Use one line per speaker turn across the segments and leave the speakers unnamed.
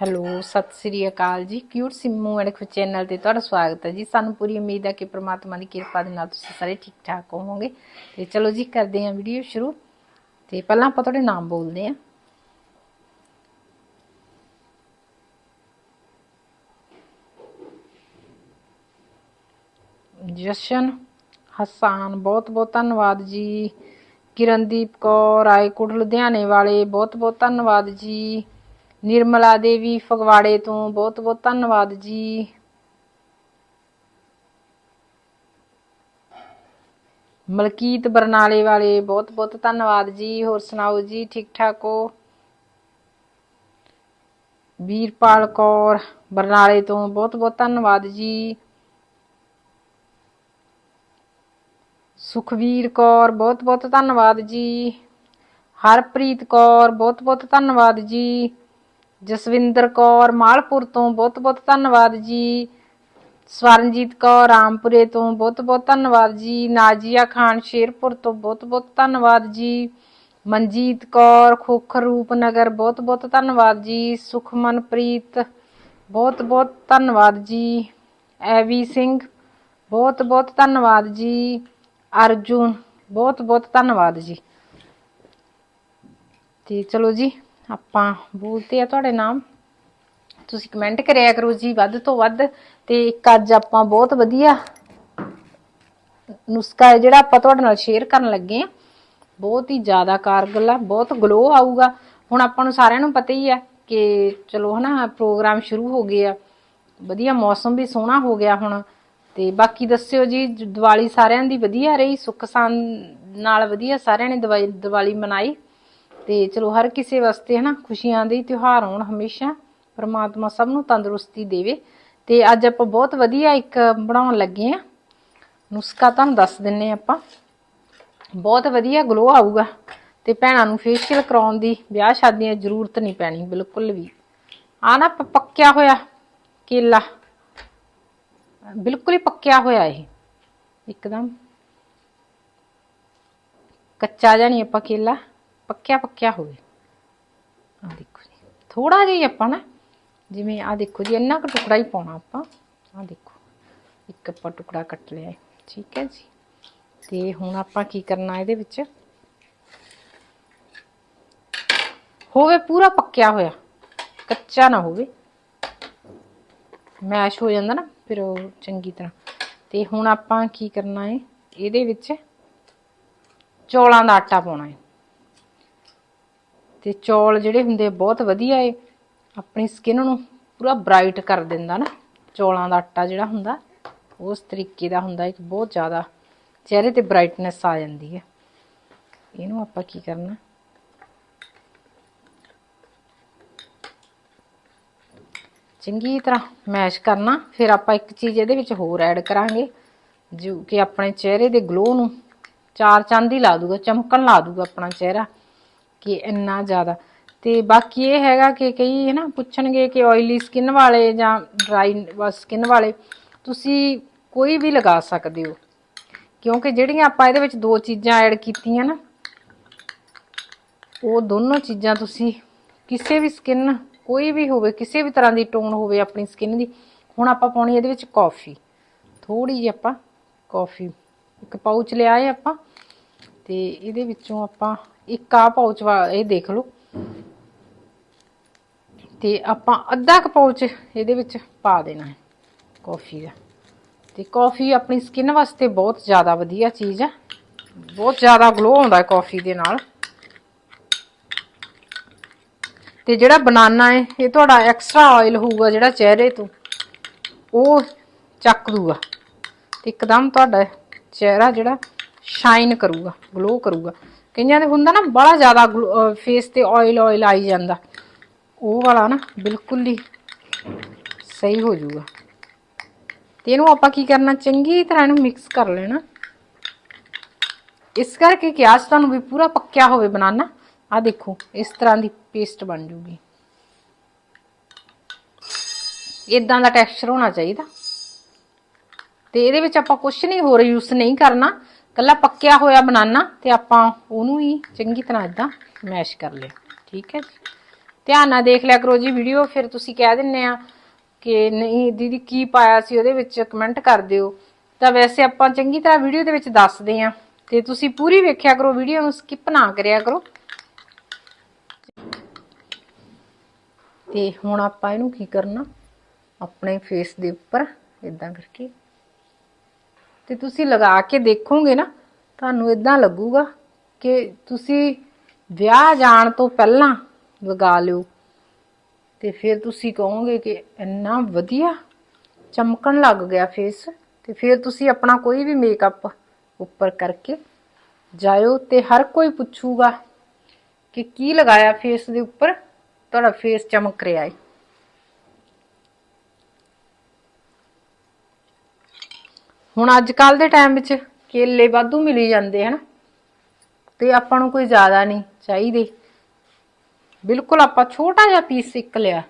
Hello, ਸਤਿ ਸ੍ਰੀ ਅਕਾਲ ਜੀ। ਕਿਊਟ ਸਿੰਮੂ ਐਂਡ ਖੁ ਚੈਨਲ ਤੇ ਤੁਹਾਡਾ ਸਵਾਗਤ ਹੈ ਜੀ। ਸਾਨੂੰ ਪੂਰੀ ਉਮੀਦ ਹੈ ਕਿ ਪ੍ਰਮਾਤਮਾ ਦੀ ਕਿਰਪਾ ਦੇ ਨਾਲ ਤੁਸੀਂ ਸਾਰੇ ਠੀਕ ਠਾਕ ਹੋਵੋਗੇ। ਤੇ ਚਲੋ ਜੀ, ਕਰਦੇ ਹਾਂ ਵੀਡੀਓ ਸ਼ੁਰੂ। ਤੇ ਪਹਿਲਾਂ ਆਪਾਂ ਤੁਹਾਡੇ ਨਾਮ ਬੋਲਦੇ ਹਾਂ। ਜਸ਼ਨ, ਹਸਾਨ ਬਹੁਤ ਬਹੁਤ ਧੰਨਵਾਦ ਜੀ। ਕਿਰਨਦੀਪ ਕੌਰ ਰਾਏਕੋਟ ਲੁਧਿਆਣੇ ਵਾਲੇ ਬਹੁਤ ਬਹੁਤ ਧੰਨਵਾਦ ਜੀ। ਨਿਰਮਲਾ ਦੇਵੀ ਫਗਵਾੜੇ ਤੋਂ ਬਹੁਤ ਬਹੁਤ ਧੰਨਵਾਦ ਜੀ। ਮਲਕੀਤ ਬਰਨਾਲੇ ਵਾਲੇ, ਬਹੁਤ ਬਹੁਤ ਧੰਨਵਾਦ ਜੀ। ਹੋਰ ਸੁਣਾਓ ਜੀ, ਠੀਕ ਠਾਕ ਹੋ? ਵੀਰਪਾਲ ਕੌਰ, ਬਰਨਾਲੇ ਤੋਂ ਬਹੁਤ ਬਹੁਤ ਧੰਨਵਾਦ ਜੀ। ਸੁਖਵੀਰ ਕੌਰ, ਬਹੁਤ ਬਹੁਤ ਧੰਨਵਾਦ ਜੀ। ਹਰਪ੍ਰੀਤ ਕੌਰ, ਬਹੁਤ ਬਹੁਤ ਧੰਨਵਾਦ ਜੀ। ਜਸਵਿੰਦਰ ਕੌਰ ਮਾਲਪੁਰ ਤੋਂ ਬਹੁਤ ਬਹੁਤ ਧੰਨਵਾਦ ਜੀ। ਸਵਰਨਜੀਤ ਕੌਰ ਰਾਮਪੁਰੇ ਤੋਂ ਬਹੁਤ ਬਹੁਤ ਧੰਨਵਾਦ ਜੀ। ਨਾਜੀਆ ਖਾਨ ਸ਼ੇਰਪੁਰ ਤੋਂ ਬਹੁਤ ਬਹੁਤ ਧੰਨਵਾਦ ਜੀ। ਮਨਜੀਤ ਕੌਰ ਖੋਖਰ ਰੂਪਨਗਰ ਬਹੁਤ ਬਹੁਤ ਧੰਨਵਾਦ ਜੀ। ਸੁਖਮਨਪ੍ਰੀਤ ਬਹੁਤ ਬਹੁਤ ਧੰਨਵਾਦ ਜੀ। ਐਵੀ ਸਿੰਘ ਬਹੁਤ ਬਹੁਤ ਧੰਨਵਾਦ ਜੀ। ਅਰਜੁਨ ਬਹੁਤ ਬਹੁਤ ਧੰਨਵਾਦ ਜੀ। ਤੇ ਚਲੋ ਜੀ। ਆਪਾਂ ਬੋਲਤੇ ਆ ਤੁਹਾਡੇ ਨਾਮ। ਤੁਸੀਂ ਕਮੈਂਟ ਕਰਿਆ ਕਰੋ ਜੀ ਵੱਧ ਤੋਂ ਵੱਧ ਤੇ ਇੱਕ ਅੱਜ ਆਪਾਂ ਬਹੁਤ ਵਧੀਆ ਨੁਸਖਾ ਹੈ ਜਿਹੜਾ ਆਪਾਂ ਤੁਹਾਡੇ ਨਾਲ ਸ਼ੇਅਰ ਕਰਨ ਲੱਗੇ ਆ ਬਹੁਤ ਹੀ ਜ਼ਿਆਦਾ ਕਾਰਗਲ ਆ, ਬਹੁਤ ਗਲੋ ਆਊਗਾ। ਹੁਣ ਆਪਾਂ ਨੂੰ ਸਾਰਿਆਂ ਨੂੰ ਪਤਾ ਹੀ ਆ ਕਿ ਚਲੋ ਹਨਾ ਪ੍ਰੋਗਰਾਮ ਸ਼ੁਰੂ ਹੋ ਗਏ ਆ। ਵਧੀਆ ਮੌਸਮ ਵੀ ਸੋਹਣਾ ਹੋ ਗਿਆ ਹੁਣ। ਤੇ ਬਾਕੀ ਦੱਸਿਓ ਜੀ ਦੀਵਾਲੀ ਸਾਰਿਆਂ ਦੀ ਵਧੀਆ ਰਹੀ, ਸੁੱਖ ਸਾਂ ਨਾਲ ਵਧੀਆ ਸਾਰਿਆਂ ਨੇ ਦੀਵਾਲੀ ਦੀਵਾਲੀ ਮਨਾਈ। ਤੇ ਚਲੋ ਹਰ ਕਿਸੇ ਵਾਸਤੇ ਹਨਾ ਖੁਸ਼ੀਆਂ ਦੇ ਤਿਉਹਾਰ ਹੋਣ ਹਮੇਸ਼ਾ, ਪ੍ਰਮਾਤਮਾ ਸਭ ਨੂੰ ਤੰਦਰੁਸਤੀ ਦੇਵੇ। ਤੇ ਅੱਜ ਆਪਾਂ ਬਹੁਤ ਵਧੀਆ ਇੱਕ ਬਣਾਉਣ ਲੱਗੇ ਆ ਨੁਸਖਾ ਤੁਹਾਨੂੰ ਦੱਸ ਦਿੰਨੇ ਆਪਾਂ। ਬਹੁਤ ਵਧੀਆ ਗਲੋ ਆਊਗਾ ਤੇ ਭੈਣਾਂ ਨੂੰ ਫੇਸ਼ੀਅਲ ਕਰਾਉਣ ਦੀ, ਵਿਆਹ ਸ਼ਾਦੀਆਂ ਜ਼ਰੂਰਤ ਨਹੀਂ ਪੈਣੀ, ਬਿਲਕੁਲ ਵੀ। ਆ ਨਾ ਪ- ਪੱਕਿਆ ਹੋਇਆ ਕੇਲਾ। ਬਿਲਕੁਲ ਹੀ ਪੱਕਿਆ ਹੋਇਆ ਇਹ। ਇੱਕਦਮ ਕੱਚਾ ਜਿਹਾ ਨਹੀਂ ਆਪਾਂ ਕੇਲਾ। ਪੱਕਿਆ ਪੱਕਿਆ ਹੋਵੇ। ਆ ਦੇਖੋ ਜੀ ਥੋੜਾ ਜਿਹਾ ਹੀ ਆਪਾਂ ਨਾ, ਜਿਵੇਂ ਆ ਦੇਖੋ ਜੀ, ਇੰਨਾ ਕੁ ਟੁਕੜਾ ਹੀ ਪਾਉਣਾ ਆਪਾਂ। ਆ ਦੇਖੋ, ਇੱਕ ਆਪਾਂ ਟੁਕੜਾ ਕੱਟ ਲਿਆ ਹੈ। ਠੀਕ ਹੈ ਜੀ। ਤੇ ਹੁਣ ਆਪਾਂ ਕੀ ਕਰਨਾ ਇਹਦੇ ਵਿੱਚ? ਹੋਵੇ ਪੂਰਾ ਪੱਕਿਆ ਹੋਇਆ, ਕੱਚਾ ਨਾ ਹੋਵੇ। ਮੈਸ਼ ਹੋ ਜਾਂਦਾ ਨਾ, ਫਿਰ ਉਹ ਚੰਗੀ ਤਰ੍ਹਾਂ। ਤੇ ਹੁਣ ਆਪਾਂ ਕੀ ਕਰਨਾ ਹੈ, ਇਹਦੇ ਵਿੱਚ ਚੌਲਾਂ ਦਾ ਆਟਾ ਪਾਉਣਾ ਹੈ। ਤੇ ਚੌਲ ਜਿਹੜੇ ਹੁੰਦੇ ਬਹੁਤ ਵਧੀਆ ਏ। ਆਪਣੀ ਸਕਿਨ ਨੂੰ ਪੂਰਾ ਬ੍ਰਾਈਟ ਕਰ ਦਿੰਦਾ ਨਾ। ਚੌਲਾਂ ਦਾ ਆਟਾ ਜਿਹੜਾ ਹੁੰਦਾ, ਉਸ ਤਰੀਕੇ ਦਾ ਹੁੰਦਾ, ਇੱਕ ਬਹੁਤ ਜ਼ਿਆਦਾ ਚਿਹਰੇ ਤੇ ਬ੍ਰਾਈਟਨੈਸ ਆ ਜਾਂਦੀ ਹੈ ਇਹਨੂੰ ਆਪਾਂ ਕੀ ਕਰਨਾ? ਚੰਗੀ ਤਰ੍ਹਾਂ ਮੈਸ਼ ਕਰਨਾ। ਫਿਰ ਆਪਾਂ ਇੱਕ ਚੀਜ਼ ਇਹਦੇ ਵਿੱਚ ਹੋਰ ਐਡ ਕਰਾਂਗੇ, ਜੋ ਕਿ ਆਪਣੇ ਚਿਹਰੇ ਦੇ ਗਲੋ ਨੂੰ ਚਾਰ ਚੰਦ ਹੀ ਲਾ ਦੂਗਾ, ਚਮਕਣ ਲਾ ਦੂਗਾ ਆਪਣਾ ਚਿਹਰਾ। ਕਿ ਇੰਨਾ ਜ਼ਿਆਦਾ। ਤੇ ਬਾਕੀ ਇਹ ਹੈਗਾ ਕਿ ਕਈ, ਹੈ ਨਾ, ਪੁੱਛਣਗੇ ਕਿ ਆਇਲੀ ਸਕਿਨ ਵਾਲੇ ਜਾਂ ਡਰਾਈ ਸਕਿਨ ਵਾਲੇ, ਤੁਸੀਂ ਕੋਈ ਵੀ ਲਗਾ ਸਕਦੇ ਹੋ। ਕਿਉਂਕਿ ਜਿਹੜੀਆਂ ਆਪਾਂ ਇਹਦੇ ਵਿੱਚ ਦੋ ਚੀਜ਼ਾਂ ਐਡ ਕੀਤੀਆਂ ਨਾ, ਉਹ ਦੋਨੋਂ ਚੀਜ਼ਾਂ ਤੁਸੀਂ ਕਿਸੇ ਵੀ ਸਕਿਨ ਕੋਈ ਵੀ ਹੋਵੇ, ਕਿਸੇ ਵੀ ਤਰ੍ਹਾਂ ਦੀ ਟੋਨ ਹੋਵੇ ਆਪਣੀ ਸਕਿਨ ਦੀ, ਹੁਣ ਆਪਾਂ ਪਾਉਣੀ ਇਹਦੇ ਵਿੱਚ ਕਾਫੀ ਥੋੜੀ ਜਿਹੀ ਆਪਾਂ ਕਾਫੀ ਇੱਕ ਪਾਊਚ ਲਿਆ ਹੈ ਆਪਾਂ, ਤੇ ਇਹਦੇ ਵਿੱਚੋਂ ਆਪਾਂ ਇੱਕ ਆ ਪਾਊਚ ਵਾ, ਇਹ ਦੇਖ ਲਓ। ਤੇ ਆਪਾਂ ਅੱਧਾ ਕ ਪਾਊਚ ਇਹਦੇ ਵਿੱਚ ਪਾ ਦੇਣਾ ਹੈ ਕਾਫੀ ਦਾ। ਤੇ ਕਾਫੀ ਆਪਣੀ ਸਕਿਨ ਵਾਸਤੇ ਬਹੁਤ ਜ਼ਿਆਦਾ ਵਧੀਆ ਚੀਜ਼ ਹੈ ਬਹੁਤ ਜ਼ਿਆਦਾ ਗਲੋ ਆਉਂਦਾ ਹੈ ਕਾਫੀ ਦੇ ਨਾਲ। ਤੇ ਜਿਹੜਾ ਬਨਾਨਾ ਹੈ, ਇਹ ਤੁਹਾਡਾ ਐਕਸਟਰਾ ਆਇਲ ਹੋਊਗਾ ਜਿਹੜਾ ਚਿਹਰੇ ਤੋਂ। ਉਹ ਚੱਕ ਦੂਗਾ। ਤੇ ਇੱਕਦਮ ਤੁਹਾਡਾ ਚਿਹਰਾ ਜਿਹੜਾ ਸ਼ਾਈਨ ਕਰੂਗਾ ਗਲੋ ਕਰੂਗਾ। ਕਈਆਂ ਦੇ ਹੁੰਦਾ ਨਾ ਬੜਾ ਜ਼ਿਆਦਾ ਫੇਸ ਤੇ ਆਇਲ ਆਇਲ ਆਈ ਜਾਂਦਾ। ਉਹ ਵਾਲਾ ਨਾ ਬਿਲਕੁਲ ਹੀ ਸਹੀ ਹੋ ਜਾਊਗਾ। ਤੇ ਇਹਨੂੰ ਆਪਾਂ ਕੀ ਕਰਨਾ, ਚੰਗੀ ਤਰ੍ਹਾਂ ਇਹਨੂੰ ਮਿਕਸ ਕਰ ਲੈਣਾ। ਇਸ ਕਰਕੇ ਕਿ ਅੱਜ ਤੁਹਾਨੂੰ ਵੀ ਪੂਰਾ ਪੱਕਿਆ ਹੋਵੇ ਬਨਾਨਾ। ਆ ਦੇਖੋ, ਇਸ ਤਰ੍ਹਾਂ ਦੀ ਪੇਸਟ ਬਣ ਜੂਗੀ। ਇਦਾਂ ਦਾ ਟੈਕਸਚਰ ਹੋਣਾ ਚਾਹੀਦਾ। ਤੇ ਇਹਦੇ ਵਿੱਚ ਆਪਾਂ ਕੁਝ ਨਹੀਂ, ਹੋਰ ਯੂਜ਼ ਨਹੀਂ ਕਰਨਾ। ਕੱਲਾ ਪੱਕਿਆ ਹੋਇਆ ਬਨਾਨਾ ਤੇ ਆਪਾਂ ਉਹਨੂੰ ਹੀ ਚੰਗੀ ਤਰ੍ਹਾਂ ਇਦਾਂ ਮੈਸ਼ ਕਰ ਲਿਆ। ਠੀਕ ਹੈ ਜੀ? ਧਿਆਨ ਨਾਲ ਦੇਖ ਲਿਆ ਕਰੋ ਜੀ ਵੀਡੀਓ ਫਿਰ ਤੁਸੀਂ ਕਹਿ ਦਿੰਨੇ ਆ ਕਿ ਨਹੀਂ, ਦੀਦੀ ਕੀ ਪਾਇਆ ਸੀ ਉਹਦੇ ਵਿੱਚ ਕਮੈਂਟ ਕਰ ਦਿਓ। ਤਾਂ ਵੈਸੇ ਆਪਾਂ ਚੰਗੀ ਤਰ੍ਹਾਂ ਵੀਡੀਓ ਦੇ ਵਿੱਚ ਦੱਸਦੇ ਆ ਤੇ ਤੁਸੀਂ ਪੂਰੀ ਵੇਖਿਆ ਕਰੋ ਵੀਡੀਓ ਨੂੰ ਸਕਿਪ ਨਾ ਕਰਿਆ ਕਰੋ। ਤੇ ਹੁਣ ਆਪਾਂ ਇਹਨੂੰ ਕੀ ਕਰਨਾ? ਆਪਣੇ ਫੇਸ ਦੇ ਉੱਪਰ ਇਦਾਂ ਕਰਕੇ ਤੇ ਤੁਸੀਂ ਲਗਾ ਕੇ ਦੇਖੋਗੇ ਨਾ, ਤੁਹਾਨੂੰ ਇਦਾਂ ਲੱਗੂਗਾ ਕਿ ਤੁਸੀਂ ਵਿਆਹ ਜਾਣ ਤੋਂ ਪਹਿਲਾਂ ਲਗਾ ਲਿਓ। ਤੇ ਫਿਰ ਤੁਸੀਂ ਕਹੋਗੇ ਕਿ ਇੰਨਾ ਵਧੀਆ ਚਮਕਣ ਲੱਗ ਗਿਆ ਫੇਸ ਤੇ ਫਿਰ ਤੁਸੀਂ ਆਪਣਾ ਕੋਈ ਵੀ ਮੇਕਅਪ ਉੱਪਰ ਕਰਕੇ ਜਾਇਓ ਤੇ ਹਰ ਕੋਈ ਪੁੱਛੂਗਾ ਕਿ ਕੀ ਲਗਾਇਆ ਫੇਸ ਦੇ ਉੱਪਰ, ਤੁਹਾਡਾ ਫੇਸ ਚਮਕ ਰਿਹਾ ਹੈ ਹੁਣ ਅੱਜ ਕੱਲ ਦੇ ਟਾਈਮ ਵਿੱਚ ਕੇਲੇ ਵਾਧੂ ਮਿਲੀ ਜਾਂਦੇ ਹਨ। ਤੇ ਆਪਾਂ ਨੂੰ ਕੋਈ ਜ਼ਿਆਦਾ ਨਹੀਂ ਚਾਹੀਦੇ। ਬਿਲਕੁਲ ਆਪਾਂ ਛੋਟਾ ਜਿਹਾ ਪੀਸ ਇੱਕ ਲਿਆ।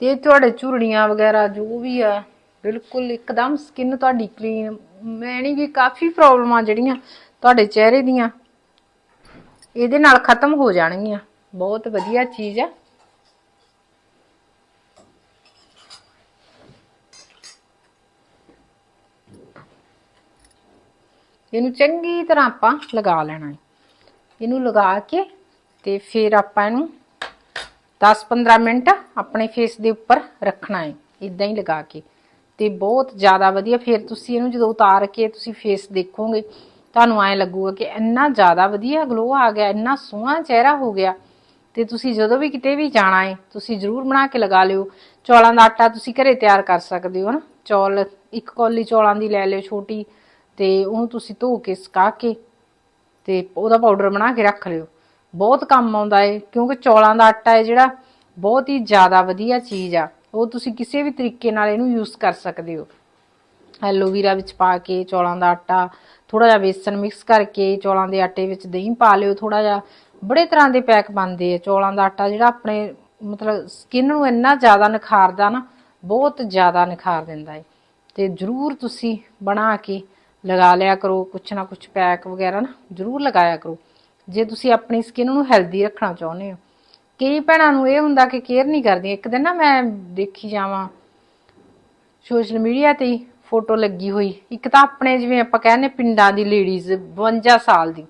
ਤੇ ਤੁਹਾਡੇ ਝੁਰੜੀਆਂ ਵਗੈਰਾ ਜੋ ਵੀ ਆ, ਬਿਲਕੁਲ ਇੱਕਦਮ ਸਕਿਨ ਤੁਹਾਡੀ ਕਲੀਨ ਮੈਂ ਨਹੀਂ ਵੀ ਕਾਫੀ ਪ੍ਰੋਬਲਮਾਂ ਜਿਹੜੀਆਂ ਤੁਹਾਡੇ ਚਿਹਰੇ ਦੀਆਂ, ਇਹਦੇ ਨਾਲ ਖਤਮ ਹੋ ਜਾਣਗੀਆਂ। ਬਹੁਤ ਵਧੀਆ ਚੀਜ਼ ਆ। ਇਹਨੂੰ ਚੰਗੀ ਤਰ੍ਹਾਂ ਆਪਾਂ ਲਗਾ ਲੈਣਾ ਹੈ। ਇਹਨੂੰ ਲਗਾ ਕੇ ਤੇ ਫਿਰ ਆਪਾਂ ਇਹਨੂੰ 10-15 ਮਿੰਟ ਆਪਣੇ ਫੇਸ ਦੇ ਉੱਪਰ ਰੱਖਣਾ ਹੈ। ਇਦਾਂ ਹੀ ਲਗਾ ਕੇ ਤੇ ਬਹੁਤ ਜ਼ਿਆਦਾ ਵਧੀਆ ਫਿਰ ਤੁਸੀਂ ਇਹਨੂੰ ਜਦੋਂ ਉਤਾਰ ਕੇ ਤੁਸੀਂ ਫੇਸ ਦੇਖੋਗੇ, ਤੁਹਾਨੂੰ ਐਂ ਲੱਗੂਗਾ ਕਿ ਇੰਨਾ ਜ਼ਿਆਦਾ ਵਧੀਆ ਗਲੋ ਆ ਗਿਆ, ਇੰਨਾ ਸੋਹਣਾ ਚਿਹਰਾ ਹੋ ਗਿਆ। ਤੇ ਤੁਸੀਂ ਜਦੋਂ ਵੀ ਕਿਤੇ ਵੀ ਜਾਣਾ ਹੈ ਤੁਸੀਂ ਜ਼ਰੂਰ ਬਣਾ ਕੇ ਲਗਾ ਲਿਓ। ਚੌਲਾਂ ਦਾ ਆਟਾ ਤੁਸੀਂ ਘਰੇ ਤਿਆਰ ਕਰ ਸਕਦੇ ਹੋ ਨਾ। ਚੌਲ, ਇੱਕ ਕੌਲੀ ਚੌਲਾਂ ਦੀ ਲੈ ਲਿਓ ਛੋਟੀ ਤੇ ਉਹਨੂੰ ਤੁਸੀਂ ਧੋ ਕੇ, ਸੁਕਾ ਕੇ ਤੇ ਉਹਦਾ ਪਾਊਡਰ ਬਣਾ ਕੇ ਰੱਖ ਲਿਓ। ਬਹੁਤ ਕੰਮ ਆਉਂਦਾ ਏ, ਕਿਉਂਕਿ ਚੌਲਾਂ ਦਾ ਆਟਾ ਹੈ ਜਿਹੜਾ, ਬਹੁਤ ਹੀ ਜ਼ਿਆਦਾ ਵਧੀਆ ਚੀਜ਼ ਆ। ਉਹ ਤੁਸੀਂ ਕਿਸੇ ਵੀ ਤਰੀਕੇ ਨਾਲ ਇਹਨੂੰ ਯੂਜ਼ ਕਰ ਸਕਦੇ ਹੋ। ਐਲੋਵੀਰਾ ਵਿੱਚ ਪਾ ਕੇ ਚੌਲਾਂ ਦਾ ਆਟਾ ਥੋੜਾ ਜਿਹਾ ਵੇਸਣ ਮਿਕਸ ਕਰਕੇ ਚੌਲਾਂ ਦੇ ਆਟੇ ਵਿੱਚ ਦਹੀਂ ਪਾ ਲਿਓ ਥੋੜਾ ਜਿਹਾ ਬੜੇ ਤਰ੍ਹਾਂ ਦੇ ਪੈਕ ਬਣਦੇ ਆ, ਚੌਲਾਂ ਦਾ ਆਟਾ ਜਿਹੜਾ ਆਪਣੇ ਮਤਲਬ ਸਕਿਨ ਨੂੰ ਇੰਨਾ ਜ਼ਿਆਦਾ ਨਿਖਾਰਦਾ ਨਾ, ਬਹੁਤ ਜ਼ਿਆਦਾ ਨਿਖਾਰ ਦਿੰਦਾ ਹੈ ਤੇ ਜਰੂਰ ਤੁਸੀਂ ਬਣਾ ਕੇ ਲਗਾ ਲਿਆ ਕਰੋ, ਕੁਛ ਨਾ ਕੁਛ ਪੈਕ ਵਗੈਰਾ ਨਾ, ਜਰੂਰ ਲਗਾਇਆ ਕਰੋ। ਜੇ ਤੁਸੀਂ ਆਪਣੀ ਸਕਿਨ ਨੂੰ ਹੈਲਦੀ ਰੱਖਣਾ ਚਾਹੁੰਦੇ ਹੋ। ਕਈ ਭੈਣਾਂ ਨੂੰ ਇਹ ਹੁੰਦਾ ਕਿ ਕੇਅਰ ਨਹੀਂ ਕਰਦੀਆਂ। ਇੱਕ ਦਿਨ ਨਾ ਮੈਂ ਦੇਖੀ ਜਾਵਾਂ ਸੋਸ਼ਲ ਮੀਡੀਆ ਤੇ ਹੀ ਫੋਟੋ ਲੱਗੀ ਹੋਈ। ਇੱਕ ਤਾਂ ਆਪਣੇ ਜਿਵੇਂ ਆਪਾਂ ਕਹਿੰਦੇ ਪਿੰਡਾਂ ਦੀ ਲੇਡੀਜ਼ 52 ਸਾਲ ਦੀ।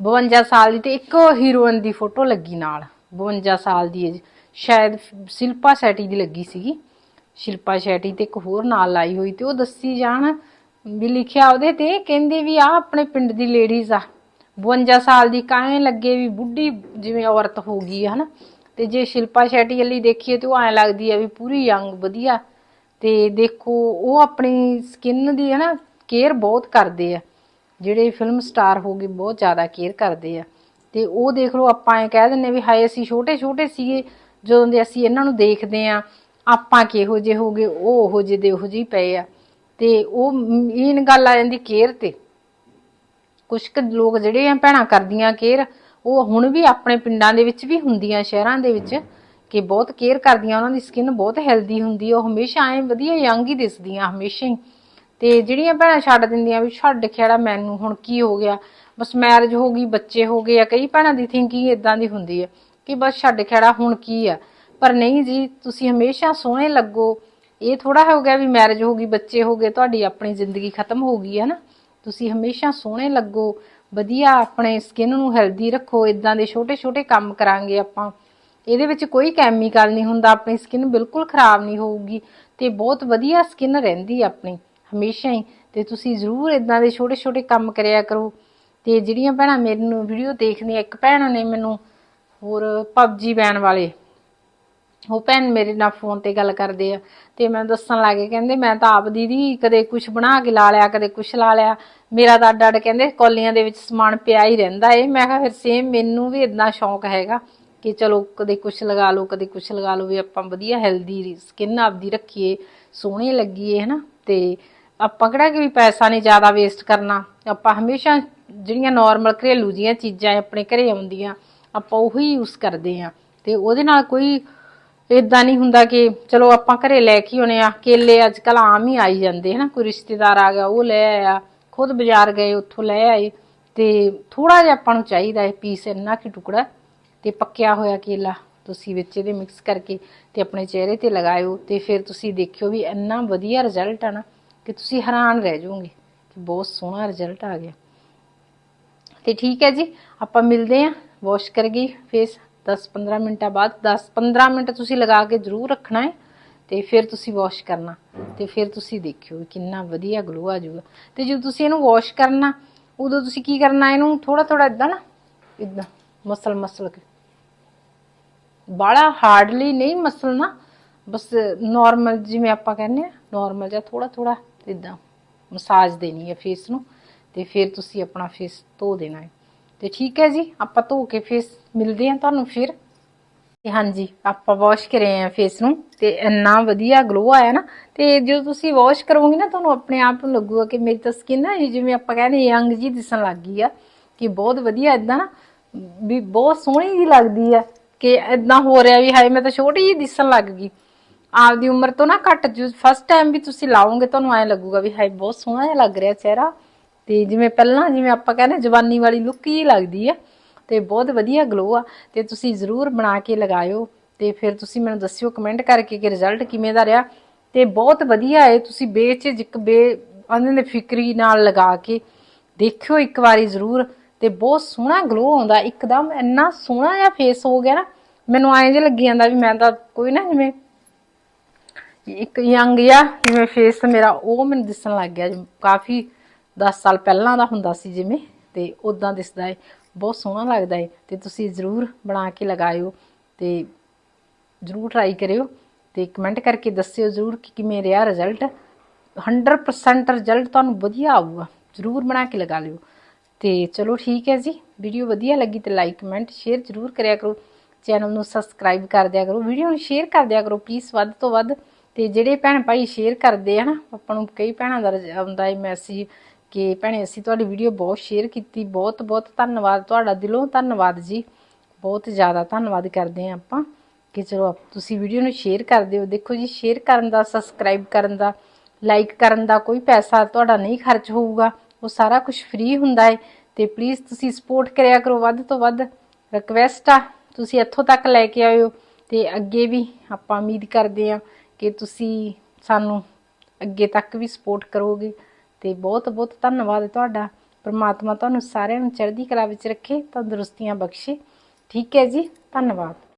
52 ਸਾਲ ਦੀ ਤੇ ਇੱਕ ਹੀਰੋਇਨ ਦੀ ਫੋਟੋ ਲੱਗੀ ਨਾਲ। 52 ਸਾਲ ਦੀ ਏਜ ਸ਼ਾਇਦ ਸ਼ਿਲਪਾ ਸ਼ੈਟੀ ਦੀ ਲੱਗੀ ਸੀਗੀ। ਸ਼ਿਲਪਾ ਸ਼ੈਟੀ ਤੇ ਇੱਕ ਹੋਰ ਨਾਲ ਲਾਈ ਹੋਈ ਤੇ ਉਹ ਦੱਸੀ ਜਾਣ ਵੀ ਲਿਖਿਆ ਉਹਦੇ ਤੇ ਕਹਿੰਦੇ ਵੀ ਆ ਆਪਣੇ ਪਿੰਡ ਦੀ ਲੇਡੀਜ਼ ਆ। 52 ਸਾਲ ਦੀ ਕਾਹੇ ਲੱਗੇ ਵੀ ਬੁੱਢੀ ਜਿਵੇਂ ਔਰਤ ਹੋ ਗਈ ਹੈ ਨਾ ਤੇ ਜੇ ਸ਼ਿਲਪਾ ਸ਼ੈਟੀ ਵਾਲੀ ਦੇਖੀਏ ਤੇ ਉਹ ਐ ਲੱਗਦੀ ਆ ਵੀ ਪੂਰੀ ਯੰਗ ਵਧੀਆ। ਤੇ ਦੇਖੋ, ਉਹ ਆਪਣੀ ਸਕਿਨ ਦੀ ਹੈ ਨਾ ਕੇਅਰ ਬਹੁਤ ਕਰਦੇ ਆ। ਜਿਹੜੇ ਫਿਲਮ ਸਟਾਰ ਹੋ ਗਏ, ਬਹੁਤ ਜ਼ਿਆਦਾ ਕੇਅਰ ਕਰਦੇ ਆ। ਤੇ ਉਹ ਦੇਖ ਲਓ, ਆਪਾਂ ਐ ਕਹਿ ਦਿੰਨੇ ਵੀ ਹਾਏ, ਅਸੀਂ ਛੋਟੇ ਛੋਟੇ ਸੀਗੇ, ਜਦੋਂ ਦੇ ਅਸੀਂ ਇਹਨਾਂ ਨੂੰ ਦੇਖਦੇ ਆ ਆਪਾਂ ਕਿਹੋ ਜਿਹੇ ਹੋਗੇ ਉਹ ਉਹੋ ਜਿਹੇ ਦੇ ਉਹੋ ਜਿਹੇ ਪਏ ਆ। ਤੇ ਉਹ ਮੇਨ ਗੱਲ ਆ ਜਾਂਦੀ ਕੇਅਰ ਤੇ। ਕੁਝ ਕੁ ਲੋਕ ਜਿਹੜੇ ਆ, ਭੈਣਾਂ ਕਰਦੀਆਂ ਕੇਅਰ ਉਹ ਹੁਣ ਵੀ ਆਪਣੇ ਪਿੰਡਾਂ ਦੇ ਵਿੱਚ ਵੀ ਹੁੰਦੀਆਂ, ਸ਼ਹਿਰਾਂ ਦੇ ਵਿੱਚ, ਕਿ ਬਹੁਤ ਕੇਅਰ ਕਰਦੀਆਂ, ਉਹਨਾਂ ਦੀ ਸਕਿਨ ਬਹੁਤ ਹੈਲਦੀ ਹੁੰਦੀ ਆ, ਉਹ ਹਮੇਸ਼ਾ ਐ ਵਧੀਆ ਯੰਗ ਹੀ ਦਿਸਦੀਆਂ, ਹਮੇਸ਼ਾ ਹੀ। ਤੇ ਜਿਹੜੀਆਂ ਭੈਣਾਂ ਛੱਡ ਦਿੰਦੀਆਂ ਵੀ ਛੱਡ ਖੇੜਾ ਮੈਨੂੰ, ਹੁਣ ਕੀ ਹੋ ਗਿਆ? ਬਸ ਮੈਰਿਜ ਹੋ ਗਈ, ਬੱਚੇ ਹੋ ਗਏ ਆ, ਕਈ ਭੈਣਾਂ ਦੀ ਥਿੰਕਿੰਗ ਇਦਾਂ ਦੀ ਹੁੰਦੀ ਹੈ ਕਿ ਬਸ ਛੱਡ ਖੇੜਾ ਹੁਣ ਕੀ ਆ? ਪਰ ਨਹੀਂ ਜੀ, ਤੁਸੀਂ ਹਮੇਸ਼ਾ ਸੋਹਣੇ ਲੱਗੋ। ਇਹ ਥੋੜਾ ਹੋ ਗਿਆ ਵੀ ਮੈਰਿਜ ਹੋ ਗਈ, ਬੱਚੇ ਹੋ ਗਏ, ਤੁਹਾਡੀ ਆਪਣੀ ਜ਼ਿੰਦਗੀ ਖਤਮ ਹੋ ਗਈ ਹੈ ਨਾ। ਤੁਸੀਂ ਹਮੇਸ਼ਾ ਸੋਹਣੇ ਲੱਗੋ, ਵਧੀਆ ਆਪਣੇ ਸਕਿਨ ਨੂੰ ਹੈਲਦੀ ਰੱਖੋ ਇਦਾਂ ਦੇ ਛੋਟੇ ਛੋਟੇ ਕੰਮ ਕਰਾਂਗੇ ਆਪਾਂ। ਇਹਦੇ ਵਿੱਚ ਕੋਈ ਕੈਮੀਕਲ ਨਹੀਂ ਹੁੰਦਾ, ਆਪਣੀ ਸਕਿਨ ਬਿਲਕੁਲ ਖਰਾਬ ਨਹੀਂ ਹੋਊਗੀ ਤੇ ਬਹੁਤ ਵਧੀਆ ਸਕਿਨ ਰਹਿੰਦੀ ਆਪਣੀ। ਹਮੇਸ਼ਾ ਹੀ, ਤੇ ਤੁਸੀਂ ਜ਼ਰੂਰ ਇਦਾਂ ਦੇ ਛੋਟੇ ਛੋਟੇ ਕੰਮ ਕਰਿਆ ਕਰੋ। ਤੇ ਜਿਹੜੀਆਂ ਭੈਣਾਂ ਮੈਨੂੰ ਵੀਡੀਓ ਦੇਖਦੀਆਂ, ਇੱਕ ਭੈਣ ਨੇ ਮੈਨੂੰ ਹੋਰ ਪਬਜੀ ਬੈਨ ਵਾਲੇ, ਉਹ ਭੈਣ ਮੇਰੇ ਨਾਲ ਫੋਨ ਤੇ ਗੱਲ ਕਰਦੇ ਆ। ਤੇ ਮੈਂ ਦੱਸਣ ਲੱਗੇ, ਕਹਿੰਦੇ ਮੈਂ ਤਾਂ ਆਪ ਦੀਦੀ ਕਦੇ ਕੁਝ ਬਣਾ ਕੇ ਲਾ ਲਿਆ, ਕਦੇ ਕੁਝ ਲਾ ਲਿਆ। ਮੇਰਾ ਤਾਂ ਅੱਡ ਅੱਡ ਕਹਿੰਦੇ ਕੌਲੀਆਂ ਦੇ ਵਿੱਚ ਸਮਾਨ ਪਿਆ ਹੀ ਰਹਿੰਦਾ ਏ। ਮੈਂ ਕਿਹਾ ਫਿਰ ਸੇਮ ਮੈਨੂੰ ਵੀ ਇਦਾਂ ਸ਼ੌਂਕ ਹੈਗਾ ਕਿ ਚਲੋ ਕਦੇ ਕੁਝ ਲਗਾ ਲਓ, ਕਦੇ ਕੁਝ ਲਗਾ ਲਓ ਵੀ ਆਪਾਂ ਵਧੀਆ ਹੈਲਦੀ ਸਕਿਨ ਆਪਦੀ ਰੱਖੀਏ, ਸੋਹਣੇ ਲੱਗੀਏ, ਹਨਾ? ਤੇ ਆਪਾਂ ਕਿਹੜਾ ਕਿ ਵੀ ਪੈਸਾ ਨਹੀਂ ਜ਼ਿਆਦਾ ਵੇਸਟ ਕਰਨਾ। ਆਪਾਂ ਹਮੇਸ਼ਾ ਜਿਹੜੀਆਂ ਨਾਰਮਲ ਘਰੇਲੂ ਜੀਆਂ ਚੀਜ਼ਾਂ ਆਪਣੇ ਘਰੇ ਆਉਂਦੀਆਂ, ਆਪਾਂ ਉਹੀ ਯੂਜ਼ ਕਰਦੇ ਆ ਤੇ ਉਹਦੇ ਨਾਲ ਕੋਈ ਇਦਾਂ ਨਹੀਂ ਹੁੰਦਾ ਕਿ ਚਲੋ ਆਪਾਂ ਘਰੇ ਲੈ ਕੇ ਆਉਣੇ ਆ, ਕੇਲੇ ਅੱਜ ਕੱਲ ਆਮ ਹੀ ਆਈ ਜਾਂਦੇ ਹਨਾ, ਕੋਈ ਰਿਸ਼ਤੇਦਾਰ ਆ ਗਿਆ, ਉਹ ਲੈ ਆਇਆ, ਖੁਦ ਬਾਜ਼ਾਰ ਗਏ, ਉੱਥੋਂ ਲੈ ਆਏ। ਤੇ ਥੋੜਾ ਜਿਹਾ ਆਪਾਂ ਨੂੰ ਚਾਹੀਦਾ ਹੈ ਪੀਸ ਇੰਨਾ ਕਿ ਟੁਕੜਾ ਤੇ ਪੱਕਿਆ ਹੋਇਆ ਕੇਲਾ ਤੁਸੀਂ ਵਿੱਚ ਇਹਦੇ ਮਿਕਸ ਕਰਕੇ ਤੇ ਆਪਣੇ ਚਿਹਰੇ ਤੇ ਲਗਾਇਓ ਤੇ ਫਿਰ ਤੁਸੀਂ ਦੇਖਿਓ ਵੀ ਇੰਨਾ ਵਧੀਆ ਰਿਜ਼ਲਟ ਆ ਨਾ। ਕਿ ਤੁਸੀਂ ਹੈਰਾਨ ਰਹਿ ਜਾਓਗੇ ਕਿ ਬਹੁਤ ਸੋਹਣਾ ਰਿਜ਼ਲਟ ਆ ਗਿਆ। ਤੇ ਠੀਕ ਹੈ ਜੀ, ਆਪਾਂ ਮਿਲਦੇ ਆਂ ਵਾਸ਼ ਕਰ ਗਈ ਫੇਸ 10-15 ਮਿੰਟਾਂ ਬਾਅਦ 10-15 ਮਿੰਟ ਤੁਸੀਂ ਲਗਾ ਕੇ ਜ਼ਰੂਰ ਰੱਖਣਾ ਹੈ, ਤੇ ਫਿਰ ਤੁਸੀਂ ਵਾਸ਼ ਕਰਨਾ, ਤੇ ਫਿਰ ਤੁਸੀਂ ਦੇਖਿਓ ਵੀ ਕਿੰਨਾ ਵਧੀਆ ਗਲੋ ਆ ਜਾਊਗਾ। ਤੇ ਜਦੋਂ ਤੁਸੀਂ ਇਹਨੂੰ ਵਾਸ਼ ਕਰਨਾ, ਉਦੋਂ ਤੁਸੀਂ ਕੀ ਕਰਨਾ ਇਹਨੂੰ ਥੋੜਾ ਥੋੜਾ ਇਦਾਂ ਨਾ ਇਦਾਂ ਮਸਲ ਮਸਲ ਕੇ। ਬਾਲਾ ਹਾਰਡਲੀ ਨਹੀਂ ਮਸਲਣਾ, ਬਸ ਨਾਰਮਲ ਜਿਵੇਂ ਆਪਾਂ ਕਹਿੰਦੇ ਆ ਨਾਰਮਲ ਜਿਹਾ ਥੋੜਾ ਥੋੜਾ ਇਦਾਂ ਮਸਾਜ ਦੇਣੀ ਹੈ ਫੇਸ ਨੂੰ, ਤੇ ਫਿਰ ਤੁਸੀਂ ਆਪਣਾ ਫੇਸ ਧੋ ਦੇਣਾ ਹੈ। ਤੇ ਠੀਕ ਹੈ ਜੀ, ਆਪਾਂ ਧੋ ਕੇ ਫੇਸ ਮਿਲਦੇ ਹਾਂ ਤੁਹਾਨੂੰ ਫਿਰ। ਤੇ ਹਾਂਜੀ, ਆਪਾਂ ਵਾਸ਼ ਕਰੇ ਆ ਫੇਸ ਨੂੰ, ਤੇ ਇੰਨਾ ਵਧੀਆ ਗਲੋ ਆਇਆ ਨਾ, ਤੇ ਜਦੋਂ ਤੁਸੀਂ ਵਾਸ਼ ਕਰੋਗੇ ਨਾ, ਤੁਹਾਨੂੰ ਆਪਣੇ ਆਪ ਨੂੰ ਲੱਗੂਗਾ ਕਿ ਮੇਰੀ ਤਾਂ ਸਕਿਨ ਨਾ ਜਿਵੇਂ ਆਪਾਂ ਕਹਿੰਦੇ ਯੰਗ ਜੀ ਦਿਸਣ ਲੱਗ ਗਈ ਆ, ਕਿ ਬਹੁਤ ਵਧੀਆ ਇਦਾਂ ਨਾ, ਵੀ ਬਹੁਤ ਸੋਹਣੀ ਜੀ ਲੱਗਦੀ ਆ, ਕਿ ਇਦਾਂ ਹੋ ਰਿਹਾ ਵੀ ਹਾਏ, ਮੈਂ ਤਾਂ ਛੋਟੀ ਜੀ ਦਿਸਣ ਲੱਗ ਗਈ। ਆਪਦੀ ਉਮਰ ਤੋਂ ਨਾ ਘੱਟ ਜੋ ਫਸਟ ਟਾਈਮ ਵੀ ਤੁਸੀਂ ਲਾਓਗੇ ਤੁਹਾਨੂੰ ਐ ਲੱਗੂਗਾ ਵੀ ਹਾਏ, ਬਹੁਤ ਸੋਹਣਾ ਜਿਹਾ ਲੱਗ ਰਿਹਾ ਚਿਹਰਾ। ਤੇ ਜਿਵੇਂ ਪਹਿਲਾਂ, ਜਿਵੇਂ ਆਪਾਂ ਕਹਿੰਦੇ ਜਵਾਨੀ ਵਾਲੀ ਲੁੱਕ ਹੀ ਲੱਗਦੀ ਆ। ਤੇ ਬਹੁਤ ਵਧੀਆ ਗਲੋ ਆ। ਤੇ ਤੁਸੀਂ ਜ਼ਰੂਰ ਬਣਾ ਕੇ ਲਗਾਇਓ। ਤੇ ਫਿਰ ਤੁਸੀਂ ਮੈਨੂੰ ਦੱਸਿਓ ਕਮੈਂਟ ਕਰਕੇ ਕਿ ਰਿਜ਼ਲਟ ਕਿਵੇਂ ਦਾ ਰਿਹਾ। ਤੇ ਬਹੁਤ ਵਧੀਆ ਹੈ ਤੁਸੀਂ ਬੇਝਿਜਕ, ਬੇ ਅੰਨੇ ਫਿਕਰੀ ਨਾਲ ਲਗਾ ਕੇ ਦੇਖਿਓ ਇੱਕ ਵਾਰੀ ਜ਼ਰੂਰ। ਤੇ ਬਹੁਤ ਸੋਹਣਾ ਗਲੋ ਆਉਂਦਾ। ਇੱਕਦਮ ਇੰਨਾ ਸੋਹਣਾ ਜਿਹਾ ਫੇਸ ਹੋ ਗਿਆ ਨਾ, ਮੈਨੂੰ ਐਂ ਜੇ ਲੱਗੀ ਜਾਂਦਾ ਵੀ ਮੈਂ ਤਾਂ ਕੋਈ ਨਾ ਜਿਵੇਂ ਇੱਕ ਯੰਗ ਜਿਹਾ, ਜਿਵੇਂ ਫੇਸ ਮੇਰਾ ਉਹ ਮੈਨੂੰ ਦਿਸਣ ਲੱਗ ਗਿਆ ਕਾਫੀ 10 ਸਾਲ ਪਹਿਲਾਂ ਦਾ ਹੁੰਦਾ ਸੀ ਜਿਵੇਂ, ਤੇ ਉਦਾਂ ਦਿਸਦਾ ਏ, ਬਹੁਤ ਸੋਹਣਾ ਲੱਗਦਾ ਹੈ ਤੇ ਤੁਸੀਂ ਜ਼ਰੂਰ ਬਣਾ ਕੇ ਲਗਾਇਓ, ਤੇ ਜ਼ਰੂਰ ਟਰਾਈ ਕਰਿਓ, ਤੇ ਕਮੈਂਟ ਕਰਕੇ ਦੱਸਿਓ ਜ਼ਰੂਰ ਕਿ ਕਿਵੇਂ ਰਿਹਾ ਰਿਜ਼ਲਟ 100% ਰਿਜ਼ਲਟ ਤੁਹਾਨੂੰ ਵਧੀਆ ਆਊਗਾ, ਜ਼ਰੂਰ ਬਣਾ ਕੇ ਲਗਾ ਲਿਓ, ਤੇ ਚਲੋ ਠੀਕ ਹੈ ਜੀ ਵੀਡੀਓ ਵਧੀਆ ਲੱਗੀ ਤੇ ਲਾਈਕ ਕਮੈਂਟ ਸ਼ੇਅਰ ਜ਼ਰੂਰ ਕਰਿਆ ਕਰੋ ਚੈਨਲ ਨੂੰ ਸਬਸਕ੍ਰਾਈਬ ਕਰ ਦਿਆ ਕਰੋ ਵੀਡੀਓ ਨੂੰ ਸ਼ੇਅਰ ਕਰ ਦਿਆ ਕਰੋ ਪਲੀਜ਼ ਵੱਧ ਤੋਂ ਵੱਧ ਤੇ ਜਿਹੜੇ ਭੈਣ ਭਾਈ ਸ਼ੇਅਰ ਕਰਦੇ ਆ ਨਾ, ਆਪਾਂ ਨੂੰ ਕਈ ਭੈਣਾਂ ਦਾ ਰਜ- ਆਉਂਦਾ ਹੈ ਮੈਸੇਜ ਕਿ ਭੈਣੇ ਅਸੀਂ ਤੁਹਾਡੀ ਵੀਡੀਓ ਬਹੁਤ ਸ਼ੇਅਰ ਕੀਤੀ, ਬਹੁਤ ਬਹੁਤ ਧੰਨਵਾਦ ਤੁਹਾਡਾ, ਦਿਲੋਂ ਧੰਨਵਾਦ ਜੀ। ਬਹੁਤ ਜ਼ਿਆਦਾ ਧੰਨਵਾਦ ਕਰਦੇ ਹਾਂ ਆਪਾਂ ਕਿ ਚਲੋ ਤੁਸੀਂ ਵੀਡੀਓ ਨੂੰ ਸ਼ੇਅਰ ਕਰ ਦਿਓ ਦੇਖੋ ਜੀ ਸ਼ੇਅਰ ਕਰਨ ਦਾ ਸਬਸਕ੍ਰਾਈਬ ਕਰਨ ਦਾ ਲਾਈਕ ਕਰਨ ਦਾ ਕੋਈ ਪੈਸਾ ਤੁਹਾਡਾ ਨਹੀਂ ਖਰਚ ਹੋਊਗਾ। ਉਹ ਸਾਰਾ ਕੁਝ ਫ੍ਰੀ ਹੁੰਦਾ ਹੈ ਤੇ ਪਲੀਜ਼ ਤੁਸੀਂ ਸਪੋਰਟ ਕਰਿਆ ਕਰੋ। ਵੱਧ ਤੋਂ ਵੱਧ ਰਿਕਵੈਸਟ ਆ। ਤੁਸੀਂ ਇੱਥੋਂ ਤੱਕ ਲੈ ਕੇ ਆਇਓ। ਤੇ ਅੱਗੇ ਵੀ ਆਪਾਂ ਉਮੀਦ ਕਰਦੇ ਆ ਕਿ ਤੁਸੀਂ ਸਾਨੂੰ ਅੱਗੇ ਤੱਕ ਵੀ ਸਪੋਰਟ ਕਰੋਗੇ ਤੇ ਬਹੁਤ ਬਹੁਤ ਧੰਨਵਾਦ ਤੁਹਾਡਾ। ਪਰਮਾਤਮਾ ਤੁਹਾਨੂੰ ਸਾਰਿਆਂ ਨੂੰ ਚੜ੍ਹਦੀ ਕਲਾ ਵਿੱਚ ਰੱਖੇ, ਤੰਦਰੁਸਤੀਆਂ ਬਖਸ਼ੇ। ਠੀਕ ਹੈ ਜੀ, ਧੰਨਵਾਦ।